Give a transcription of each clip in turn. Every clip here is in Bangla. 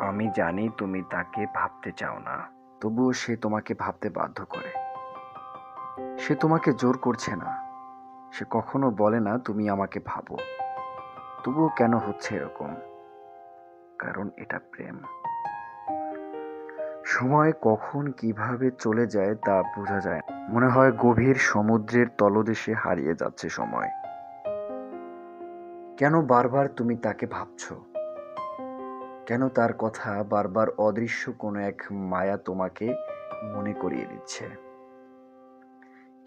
আমি জানি তুমি তাকে ভাবতে চাও না। তবুও সে তোমাকে ভাবতে বাধ্য করে। সে তোমাকে জোর করছে না। সে কখনো বলে না, তুমি আমাকে ভাবো। তবুও কেন হচ্ছে এরকম? কারণ এটা প্রেম। সময় কখন কীভাবে চলে যায় তা বোঝা যায়। মনে হয় গভীর সমুদ্রের তলদেশে হারিয়ে যাচ্ছে সময়। কেন বারবার তুমি তাকে ভাবছ? কেন তার কথা বারবার অদৃশ্য কোনো এক মায়া তোমাকে মনে করিয়ে দিচ্ছে?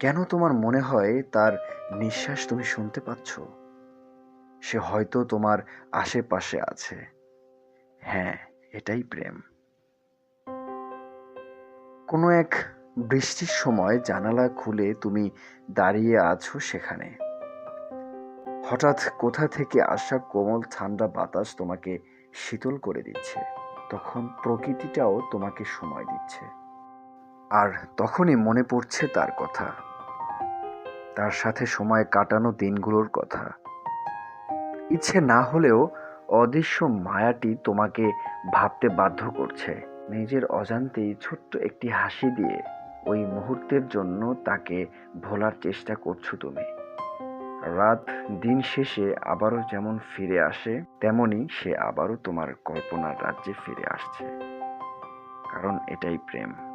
কেন তোমার মনে হয় তার নিঃশ্বাস তুমি শুনতে পাচ্ছ? সে হয়তো তোমার আশেপাশে আছে। হ্যাঁ এটাই প্রেম। কোনো এক বৃষ্টির সময় জানালা খুলে তুমি দাঁড়িয়ে আছো সেখানে। হঠাৎ কোথা থেকে আসা কোমল ঠান্ডা বাতাস তোমাকে শীতল করে দিচ্ছে। তখন প্রকৃতিটাও তোমাকে সময় দিচ্ছে। আর তখনই মনে পড়ছে তার কথা। তার সাথে সময় কাটানো দিনগুলোর কথা। ইচ্ছে না হলেও অদৃশ্য মায়াটি তোমাকে ভাবতে বাধ্য করছে। নিজের অজান্তেই ছোট্ট একটি হাসি দিয়ে ওই মুহূর্তের জন্য তাকে ভোলার চেষ্টা করছ তুমি। রাত দিন শেষে আবারও যেমন ফিরে আসে, তেমনি সে আবারও তোমার কল্পনার রাজ্যে ফিরে আসছে। কারণ এটাই প্রেম।